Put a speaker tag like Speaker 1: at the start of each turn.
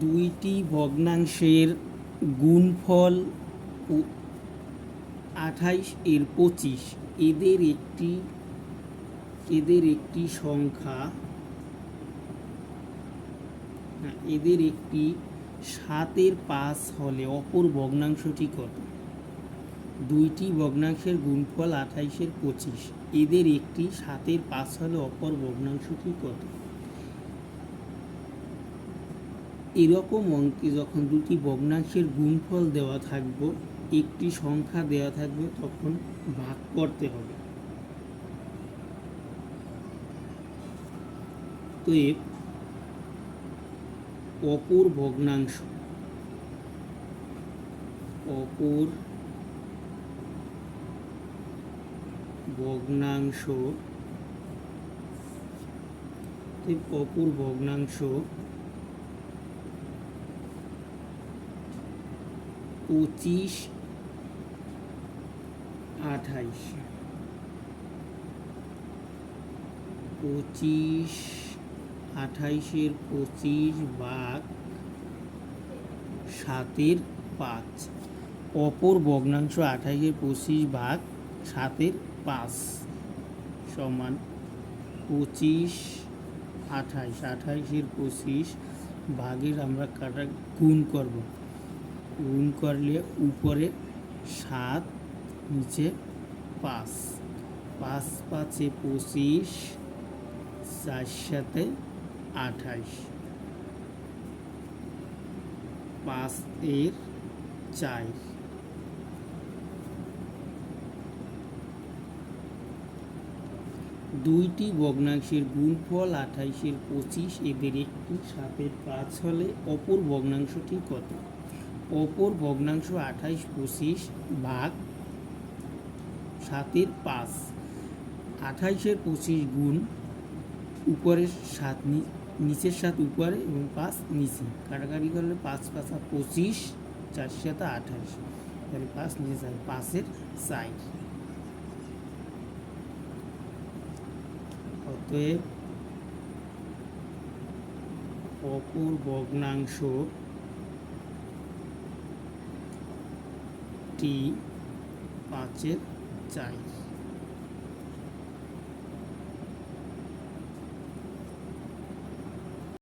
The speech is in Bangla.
Speaker 1: দুইটি ভগ্নাংশের গুণফল আঠাইশ এর পঁচিশ। এদের একটি এদের একটি সংখ্যা এদের একটি সাতের পাঁচ হলে অপর ভগ্নাংশটি কত? দুইটি ভগ্নাংশের গুণফল আঠাইশের পঁচিশ। এদের একটি সাতের পাঁচ হলে অপর ভগ্নাংশটি কত? এরকম অঙ্কে যখন দুটি ভগ্নাংশের গুণফল দেওয়া থাকবে, একটি সংখ্যা দেওয়া থাকবে, তখন ভাগ করতে হবে। তো অপর ভগ্নাংশ অপর ভগ্নাংশ অপর ভগ্নাংশ পঁচিশ, আঠাইশ। পঁচিশ, আঠাইশের পঁচিশ ভাগ সাতের পাঁচ। অপর ভগ্নাংশ আঠাইশের পঁচিশ ভাগ সাতের পাঁচ সমান পঁচিশ, আঠাইশ। আঠাইশের পঁচিশ ভাগের আমরা কাটা গুণ করব। গুণ করলে উপরে সাত, নিচে পাঁচ। পাঁচ, পাঁচে পঁচিশ, চার সাথে আঠাইশ পাঁচ এর চার। দুইটি ভগ্নাংশের গুণফল আঠাইশের পঁচিশ এদের একটি সাতের পাঁচ হলে অপর ভগ্নাংশটি কত? অপর ভগ্নাংশ আঠাইশ, পঁচিশ ভাগ সাতের পাঁচ। আঠাইশের পঁচিশ গুণ উপরের সাত নিচের সাত উপরে এবং পাঁচ নিচে। কাটাকাটি করলে পাঁচ, পাঁচা পঁচিশ, চার সাথে আঠাইশ। তাহলে পাঁচ নিচে যায়, পাঁচের সাইড অতএব অপর ভগ্নাংশ টি পাঁচের চার